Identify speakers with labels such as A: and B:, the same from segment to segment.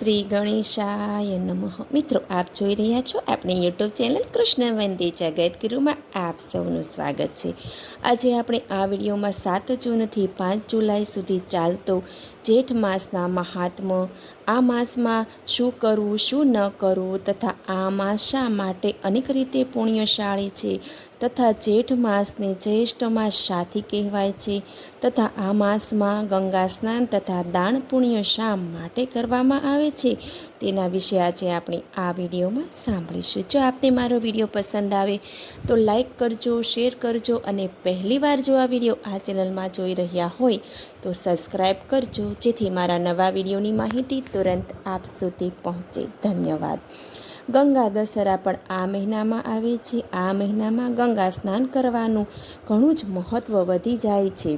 A: શ્રી ગણેશાય નમઃ. મિત્રો, આપ જોઈ રહ્યા છો આપણી યુટ્યુબ ચેનલ કૃષ્ણ વંદે જગતગુરુમાં આપ સૌનું સ્વાગત છે. આજે આપણે આ વિડીયોમાં સાત જૂનથી પાંચ જુલાઈ સુધી ચાલતો જેઠ માસના મહાત્મ, આ માસમાં શું કરવું, શું ન કરવું તથા આ માસ શા માટે અનેક રીતે પુણ્યશાળી છે તથા જેઠ માસને જ્યેષ્ઠ માસ સાથી કહેવાય છે તથા આ માસમાં ગંગા સ્નાન તથા દાન પુણ્ય શા માટે કરવામાં આવે છે. તેના વિશે આજે આપણે આ વિડીયોમાં સાંભળીશું. જો આપને મારો વીડિયો પસંદ આવે તો લાઈક કરજો, શેર કરજો અને પહેલીવાર જો આ વીડિયો આ ચેનલમાં જોઈ રહ્યા હોય તો સબસ્ક્રાઈબ કરજો જેથી મારા નવા વિડીયોની માહિતી તુરંત આપ સુધી પહોંચે. ધન્યવાદ. ગંગા દશેરા પણ આ મહિનામાં આવે છે. આ મહિનામાં ગંગા સ્નાન કરવાનું ઘણું જ મહત્ત્વ વધી જાય છે.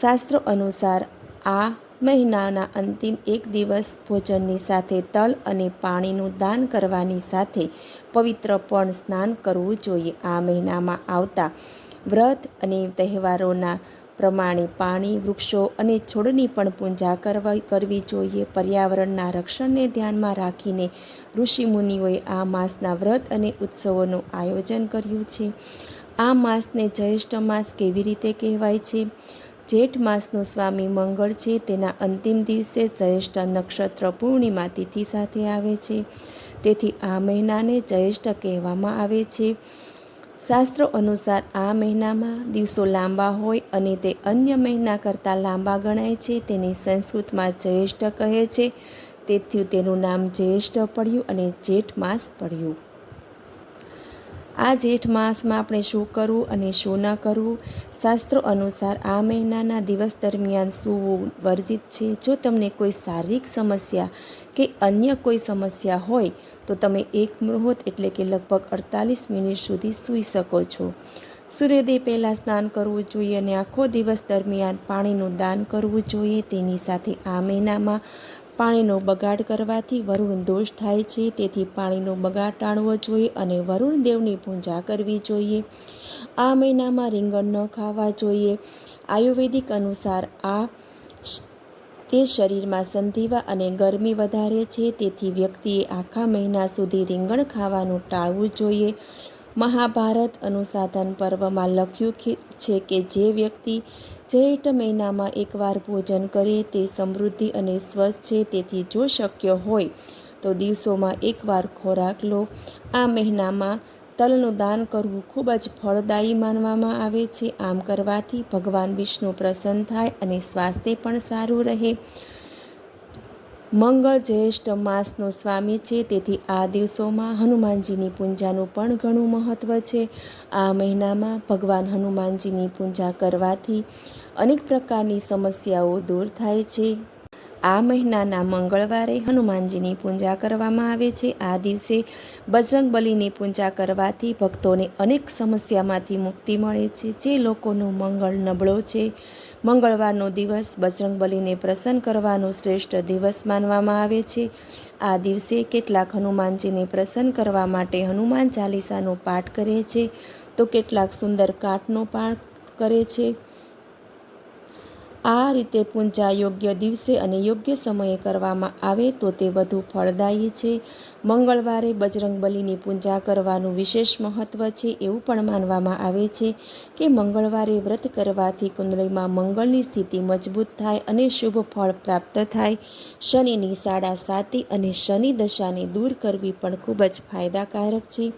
A: શાસ્ત્રો અનુસાર આ મહિનાના અંતિમ એક દિવસ ભોજનની સાથે તલ અને પાણીનું દાન કરવાની સાથે પવિત્ર પણ સ્નાન કરવું જોઈએ. આ મહિનામાં આવતા વ્રત અને તહેવારોના પ્રમાણે પાણી, વૃક્ષો અને છોડની પણ પૂજા કરવા, કરવી જોઈએ. પર્યાવરણના રક્ષણને ધ્યાનમાં રાખીને ઋષિમુનિઓએ આ માસના વ્રત અને ઉત્સવોનું આયોજન કર્યું છે. આ માસને જ્યેષ્ઠ માસ કેવી રીતે કહેવાય છે? જેઠ માસનું સ્વામી મંગળ છે, તેના અંતિમ દિવસે જ્યેષ્ઠ નક્ષત્ર પૂર્ણિમા તિથિ સાથે આવે છે. તેથી આ મહિનાને જ્યેષ્ઠ કહેવામાં આવે છે. શાસ્ત્રો અનુસાર આ મહિનામાં દિવસો લાંબા હોય અને તે અન્ય મહિના કરતાં લાંબા ગણાય છે તેની સંસ્કૃતમાં જ્યેષ્ઠ કહે છે. તેથી તેનું નામ જ્યેષ્ઠ પડ્યું અને જેઠ માસ પડ્યું. આ જેઠ માસમાં આપણે શું કરવું અને શું ન કરવું? શાસ્ત્રો અનુસાર આ મહિનાના દિવસ દરમિયાન સૂવું વર્જિત છે. જો તમને કોઈ શારીરિક સમસ્યા કે અન્ય કોઈ સમસ્યા હોય, તો તમે એક મુહૂર્ત એટલે કે લગભગ અડતાલીસ મિનિટ સુધી સૂઈ શકો છો. સૂર્યોદય પહેલાં સ્નાન કરવું જોઈએ અને આખો દિવસ દરમિયાન પાણીનું દાન કરવું જોઈએ. તેની સાથે આ મહિનામાં પાણીનો બગાડ કરવાથી વરુણ દોષ થાય છે, તેથી પાણીનો બગાડ ટાળવો જોઈએ અને વરુણ દેવની પૂજા કરવી જોઈએ. આ મહિનામાં રીંગણ ન ખાવા જોઈએ. આયુર્વેદિક અનુસાર આ તે શરીરમાં સંધિવા અને ગરમી વધારે છે, તેથી વ્યક્તિએ આખા મહિના સુધી રીંગણ ખાવાનું ટાળવું જોઈએ. મહાભારત અનુસાધન પર્વમાં લખ્યું છે કે જે વ્યક્તિ જેઠ મહિનામાં એકવાર ભોજન કરે તે સમૃદ્ધિ અને સ્વસ્થ છે, તેથી જો શક્ય હોય તો દિવસોમાં એકવાર ખોરાક લો. આ મહિનામાં તલનું દાન કરવું ખૂબ જ ફળદાયી માનવામાં આવે છે. આમ કરવાથી ભગવાન વિષ્ણુ પ્રસન્ન થાય અને સ્વાસ્થ્ય પણ સારું રહે. મંગળ જ્યેષ્ઠ માસનો સ્વામી છે, તેથી આ દિવસોમાં હનુમાનજીની પૂજાનું પણ ઘણું મહત્ત્વ છે. આ મહિનામાં ભગવાન હનુમાનજીની પૂજા કરવાથી અનેક પ્રકારની સમસ્યાઓ દૂર થાય છે. આ મહિનાના મંગળવારે હનુમાનજીની પૂજા કરવામાં આવે છે. આ દિવસે બજરંગ બલીની પૂજા કરવાથી ભક્તોને અનેક સમસ્યામાંથી મુક્તિ મળે છે, જે લોકોનો મંગળ નબળો છે. મંગળવારનો દિવસ બજરંગબલીને પ્રસન્ન કરવાનો શ્રેષ્ઠ દિવસ માનવામાં આવે છે. આ દિવસે કેટલાક હનુમાનજીને પ્રસન્ન કરવા માટે હનુમાન ચાલીસાનો પાઠ કરે છે. તો કેટલાક સુંદર કાઠનો પાઠ કરે છે. આ રીતે પૂજા યોગ્ય દિવસે અને યોગ્ય સમયે કરવામાં આવે તો તે વધુ ફળદાયી છે. મંગળવારે બજરંગબલીની પૂજા કરવાનું વિશેષ મહત્ત્વ છે એવું પણ માનવામાં આવે છે કે મંગળવારે વ્રત કરવાથી કુંડળીમાં મંગળની સ્થિતિ મજબૂત થાય અને શુભ ફળ પ્રાપ્ત થાય. શનિની સાડા સાતી અને શનિ દશાને દૂર કરવી પણ ખૂબ જ ફાયદાકારક છે.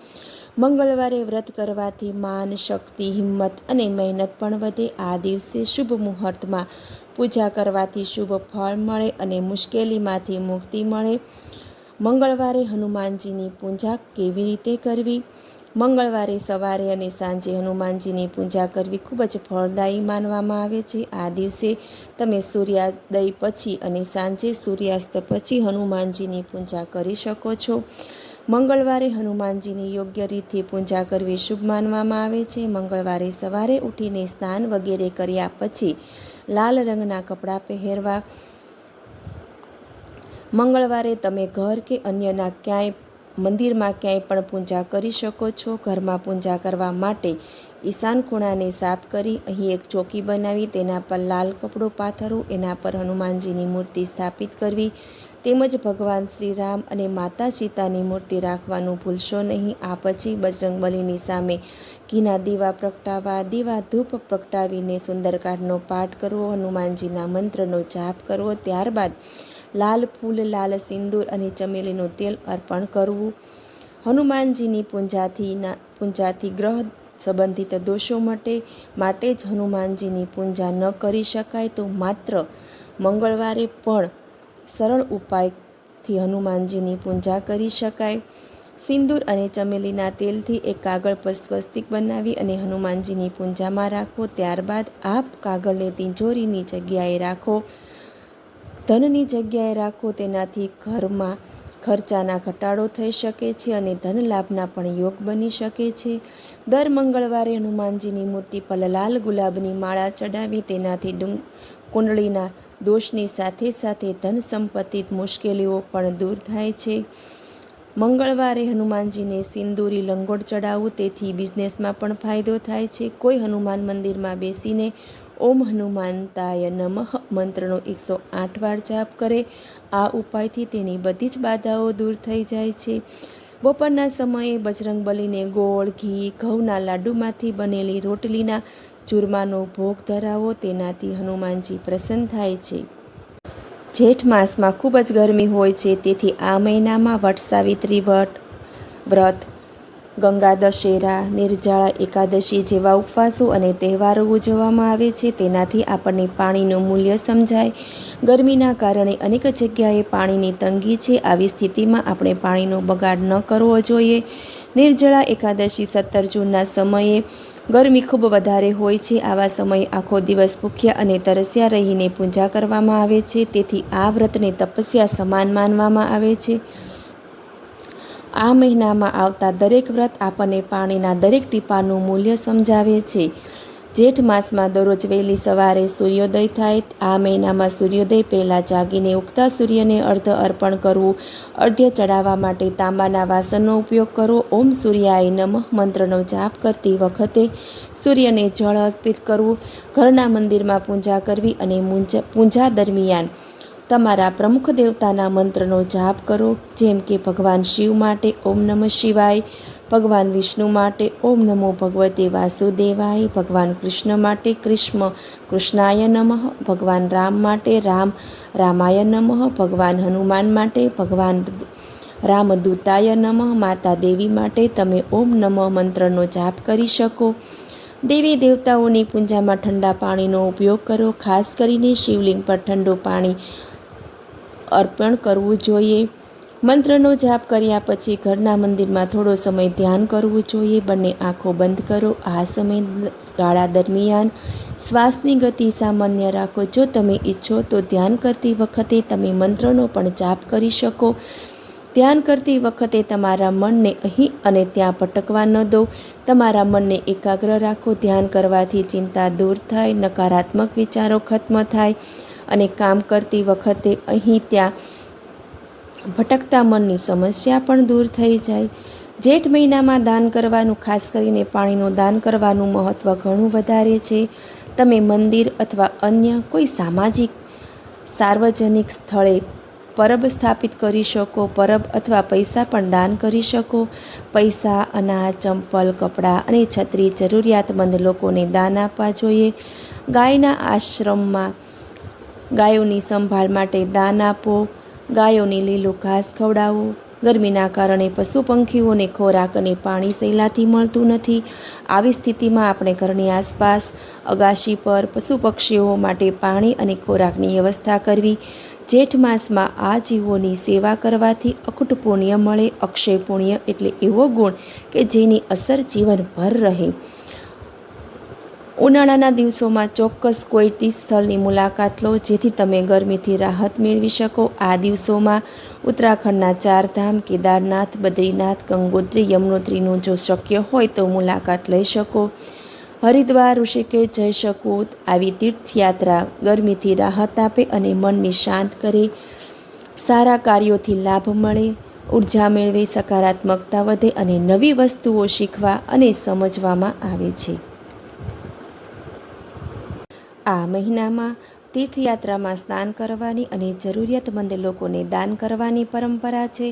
A: મંગળવારે વ્રત કરવાથી માન, શક્તિ, હિંમત અને મહેનત પણ વધે. આ દિવસે શુભ મુહૂર્તમાં પૂજા કરવાથી શુભ ફળ મળે અને મુશ્કેલીમાંથી મુક્તિ મળે. મંગળવારે હનુમાનજીની પૂજા કેવી રીતે કરવી? મંગળવારે સવારે અને સાંજે હનુમાનજીની પૂજા કરવી ખૂબ જ ફળદાયી માનવામાં આવે છે. આ દિવસે તમે સૂર્યોદય પછી અને સાંજે સૂર્યાસ્ત પછી હનુમાનજીની પૂજા કરી શકો છો. મંગળવારે હનુમાનજીની યોગ્ય રીતે પૂજા કરવી શુભ માનવામાં આવે છે. મંગળવારે સવારે ઉઠીને સ્નાન વગેરે કર્યા પછી લાલ રંગના કપડાં પહેરવા. મંગળવારે તમે ઘર કે અન્યના ક્યાંય, મંદિરમાં ક્યાંય પણ પૂજા કરી શકો છો. ઘરમાં પૂજા કરવા માટે ઈશાન ખૂણાને સાફ કરી, અહીં એક ચોકી બનાવી, તેના પર લાલ કપડું પાથરવું, એના પર હનુમાનજીની મૂર્તિ સ્થાપિત કરવી. તેમજ ભગવાન શ્રી રામ અને માતા સીતાની મૂર્તિ રાખવાનું ભૂલશો નહીં. આ પછી બજરંગબલીની સામે ઘીના દીવા પ્રગટાવવા, દીવા ધૂપ પ્રગટાવીને સુંદરકાંડનો પાઠ કરવો, હનુમાનજીના મંત્રનો જાપ કરવો, ત્યારબાદ લાલ ફૂલ, લાલ સિંદૂર અને ચમેલીનું તેલ અર્પણ કરવું. હનુમાનજીની પૂંજાથીના પૂંજાથી ગ્રહ સંબંધિત દોષો મટે, માટે જ હનુમાનજીની પૂજા ન કરી શકાય તો માત્ર મંગળવારે પણ સરળ ઉપાયથી હનુમાનજીની પૂજા કરી શકાય. સિંદૂર અને ચમેલીના તેલથી એક કાગળ પર સ્વસ્તિક બનાવી અને હનુમાનજીની પૂજામાં રાખો. ત્યારબાદ આપ કાગળને તિજોરીની જગ્યાએ રાખો. ધનની જગ્યાએ રાખો. તેનાથી ઘરમાં ખર્ચાના ઘટાડો થઈ શકે છે અને ધન લાભના પણ યોગ બની શકે છે. દર મંગળવારે હનુમાનજીની મૂર્તિ પર લાલ ગુલાબની માળા ચડાવી, તેનાથી કુંડળીના દોષની સાથે સાથે ધન સંપત્તિ મુશ્કેલીઓ પણ દૂર થાય છે. મંગળવારે હનુમાનજીને સિંદૂરી લંગોટ ચડાવવું તેથી બિઝનેસમાં પણ ફાયદો થાય છે. કોઈ હનુમાન મંદિરમાં બેસીને ઓમ હનુમાનતાય નમઃ મંત્રનો એકસો આઠ વાર જાપ કરે. આ ઉપાયથી તેની બધી જ બાધાઓ દૂર થઈ જાય છે. બપોરના સમયે બજરંગબલીને ગોળ, ઘી, ઘઉંના લાડુમાંથી બનેલી રોટલીના ચૂરમાનો ભોગ ધરાવો તેનાથી હનુમાનજી પ્રસન્ન થાય છે. જેઠ માસમાં ખૂબ જ ગરમી હોય છે, તેથી આ મહિનામાં વટ સાવિત્રી વટ, વ્રત, ગંગા દશેરા, નિર્જાળા એકાદશી જેવા ઉપવાસો અને તહેવારો ઉજવવામાં આવે છે. તેનાથી આપણને પાણીનું મૂલ્ય સમજાય. ગરમીના કારણે અનેક જગ્યાએ પાણીની તંગી છે. આવી સ્થિતિમાં આપણે પાણીનો બગાડ ન કરવો જોઈએ. નિર્જળા એકાદશી સત્તર જૂનના સમયે ગરમી ખૂબ વધારે હોય છે, આવા સમયે આખો દિવસ ભૂખ્યા અને તરસ્યા રહીને પૂજા કરવામાં આવે છે. તેથી આ વ્રતને તપસ્યા સમાન માનવામાં આવે છે. આ મહિનામાં આવતા દરેક વ્રત આપણને પાણીના દરેક ટીપાનું મૂલ્ય સમજાવે છે. જેઠ માસમાં દરરોજ વહેલી સવારે સૂર્યોદય થાય, આ મહિનામાં સૂર્યોદય પહેલાં જાગીને ઉગતા સૂર્યને અર્ધ અર્પણ કરવું. અર્ધ્ય ચડાવવા માટે તાંબાના વાસણનો ઉપયોગ કરવો ઓમ સૂર્યાય નમઃ મંત્રનો જાપ કરતી વખતે સૂર્યને જળ અર્પિત કરવું. ઘરના મંદિરમાં પૂજા કરવી અને પૂજા દરમિયાન તમારા પ્રમુખ દેવતાના મંત્રનો જાપ કરો. જેમ કે ભગવાન શિવ માટે ઓમ નમઃ શિવાય ભગવાન વિષ્ણુ માટે ઓમ નમો ભગવતે વાસુદેવાય, ભગવાન કૃષ્ણ માટે કૃષ્ણ, કૃષ્ણાય નમઃ, ભગવાન રામ માટે રામ, રામાય નમઃ, ભગવાન હનુમાન માટે ભગવાન રામદૂતાય નમઃ, માતા દેવી માટે તમે ઓમ નમઃ મંત્રનો જાપ કરી શકો. દેવી દેવતાઓની પૂજામાં ઠંડા પાણીનો ઉપયોગ કરો. ખાસ કરીને શિવલિંગ પર ઠંડુ પાણી અર્પણ કરવું જોઈએ. મંત્રનો જાપ કર્યા પછી ઘરના મંદિરમાં થોડો સમય ધ્યાન કરવું જોઈએ. બંને આંખો બંધ કરો. આ સમય ગાળા દરમિયાન શ્વાસની ગતિ સામાન્ય રાખો. જો તમે ઈચ્છો તો ધ્યાન કરતી વખતે તમે મંત્રનો પણ જાપ કરી શકો. ધ્યાન કરતી વખતે તમારા મનને અહીં અને ત્યાં ભટકવા ન દો. તમારા મનને એકાગ્ર રાખો. ધ્યાન કરવાથી ચિંતા દૂર થાય. નકારાત્મક વિચારો ખત્મ થાય અને કામ કરતી વખતે અહીં ત્યાં ભટકતા મનની સમસ્યા પણ દૂર થઈ જાય. જેઠ મહિનામાં દાન કરવાનું, ખાસ કરીને પાણીનું દાન કરવાનું મહત્ત્વ ઘણું વધારે છે. તમે મંદિર અથવા અન્ય કોઈ સામાજિક, સાર્વજનિક સ્થળે પરબ સ્થાપિત કરી શકો, પરબ અથવા પૈસા પણ દાન કરી શકો. પૈસા, અનાજ, ચંપલ, કપડાં અને છત્રી જરૂરિયાતમંદ લોકોને દાન આપવા જોઈએ. ગાયના આશ્રમમાં ગાયોની સંભાળ માટે દાન આપો. ગાયોને લીલું ઘાસ ખવડાવવું ગરમીના કારણે પશુ પંખીઓને ખોરાક અને પાણી સહેલાથી મળતું નથી. આવી સ્થિતિમાં આપણે ઘરની આસપાસ અગાશી પર પશુ પક્ષીઓ માટે પાણી અને ખોરાકની વ્યવસ્થા કરવી. જેઠ માસમાં આ જીવોની સેવા કરવાથી અખૂટ પુણ્ય મળે, અક્ષય પુણ્ય એટલે એવો ગુણ કે જેની અસર જીવનભર રહે. ઉનાળાના દિવસોમાં ચોક્કસ કોઈ તીર્થસ્થળની મુલાકાત લો, જેથી તમે ગરમીથી રાહત મેળવી શકો. આ દિવસોમાં ઉત્તરાખંડના ચારધામ, કેદારનાથ, બદ્રીનાથ, ગંગોત્રી, યમનોત્રીનું જો શક્ય હોય તો મુલાકાત લઈ શકો. હરિદ્વાર, ઋષિકેશ જઈ શકો. આવી તીર્થયાત્રા ગરમીથી રાહત આપે અને મનને શાંત કરે. સારા કાર્યોથી લાભ મળે. ઊર્જા મેળવે, સકારાત્મકતા વધે અને નવી વસ્તુઓ શીખવા અને સમજવામાં આવે છે. આ મહિનામાં તીર્થયાત્રામાં સ્નાન કરવાની અને જરૂરિયાતમંદ લોકોને દાન કરવાની પરંપરા છે.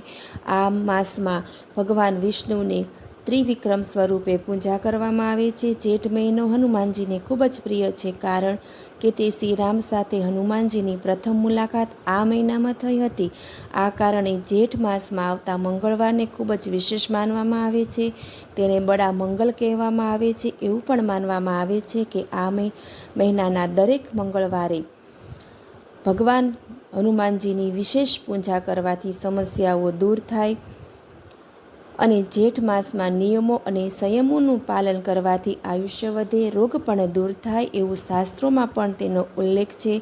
A: આ માસમાં ભગવાન વિષ્ણુને ત્રિવિક્રમ સ્વરૂપે પૂજા કરવામાં આવે છે. જેઠ મહિનો હનુમાનજીને ખૂબ જ પ્રિય છે કારણ કે તે શ્રી રામ સાથે હનુમાનજીની પ્રથમ મુલાકાત આ મહિનામાં થઈ હતી. આ કારણે જેઠ માસમાં આવતા મંગળવારને ખૂબ જ વિશેષ માનવામાં આવે છે. તેને બડા મંગલ કહેવામાં આવે છે. એવું પણ માનવામાં આવે છે કે આ મહિનાના દરેક મંગળવારે ભગવાન હનુમાનજીની વિશેષ પૂજા કરવાથી સમસ્યાઓ દૂર થાય. અને જેઠ માસમાં નિયમો અને સંયમોનું પાલન કરવાથી આયુષ્ય વધે, રોગ પણ દૂર થાય એવું શાસ્ત્રોમાં પણ તેનો ઉલ્લેખ છે.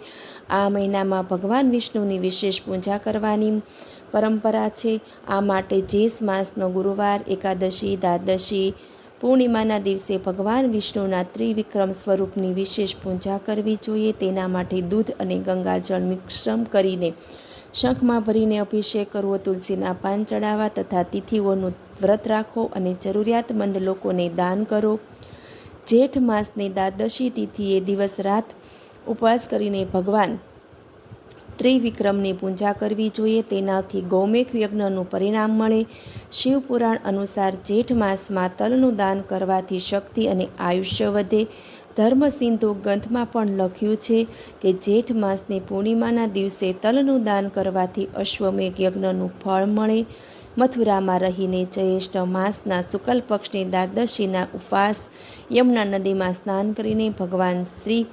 A: આ મહિનામાં ભગવાન વિષ્ણુની વિશેષ પૂજા કરવાની પરંપરા છે. આ માટે જેસ માસનો ગુરુવાર, એકાદશી, દ્વાદશી, પૂર્ણિમાના દિવસે ભગવાન વિષ્ણુના ત્રિવિક્રમ સ્વરૂપની વિશેષ પૂજા કરવી જોઈએ. તેના માટે દૂધ અને ગંગાજળ મિશ્રમ કરીને શંખમાં ભરીને અભિષેક કરવો, તુલસીના પાન ચડાવવા તથા તિથિઓનું વ્રત રાખો અને જરૂરિયાતમંદ લોકોને દાન કરો. જેઠ માસની દ્વાદશી તિથિએ દિવસ રાત ઉપવાસ કરીને ભગવાન ત્રિવિક્રમની પૂજા કરવી જોઈએ. તેનાથી ગૌમેખ યજ્ઞનું પરિણામ મળે. શિવપુરાણ અનુસાર જેઠ માસમાં તલનું દાન કરવાથી શક્તિ અને આયુષ્ય વધે. ધર્મસિંધુ ગ્રંથમાં પણ લખ્યું છે કે જેઠ માસની પૂર્ણિમાના દિવસે તલનું દાન કરવાથી અશ્વમેઘ યજ્ઞનું ફળ મળે. મથુરામાં રહીને જ્યેષ્ઠ માસના શુકલ પક્ષની દ્વાદશીના ઉપવાસ, યમુના નદીમાં સ્નાન કરીને ભગવાન શ્રી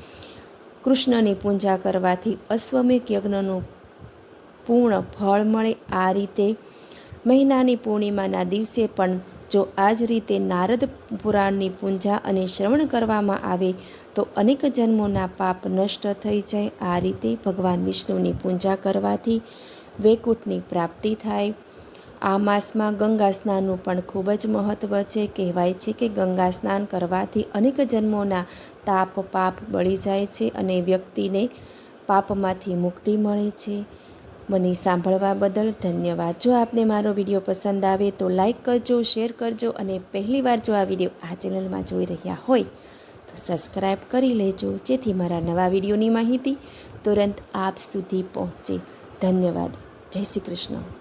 A: કૃષ્ણની પૂજા કરવાથી અશ્વમેઘ યજ્ઞનું પૂર્ણ ફળ મળે. આ રીતે મહિનાની પૂર્ણિમાના દિવસે પણ જો આ જ રીતે નારદ પુરાણની પૂજા અને શ્રવણ કરવામાં આવે, તો અનેક જન્મોના પાપ નષ્ટ થઈ જાય. આ રીતે ભગવાન વિષ્ણુની પૂજા કરવાથી વૈકુંઠની પ્રાપ્તિ થાય. આ માસમાં ગંગા સ્નાનનું પણ ખૂબ જ મહત્ત્વ છે. કહેવાય છે કે ગંગા સ્નાન કરવાથી અનેક જન્મોના તાપ, પાપ બળી જાય છે અને વ્યક્તિને પાપમાંથી મુક્તિ મળે છે. મને સાંભળવા બદલ ધન્યવાદ. જો આપને મારો વીડિયો પસંદ આવે તો લાઈક કરજો, શેર કરજો અને પહેલીવાર જો આ વીડિયો આ ચેનલમાં જોઈ રહ્યા હોય તો સબસ્ક્રાઈબ કરી લેજો. જેથી મારા નવા વિડીયોની માહિતી તુરંત આપ સુધી પહોંચે. ધન્યવાદ. જય શ્રી કૃષ્ણ.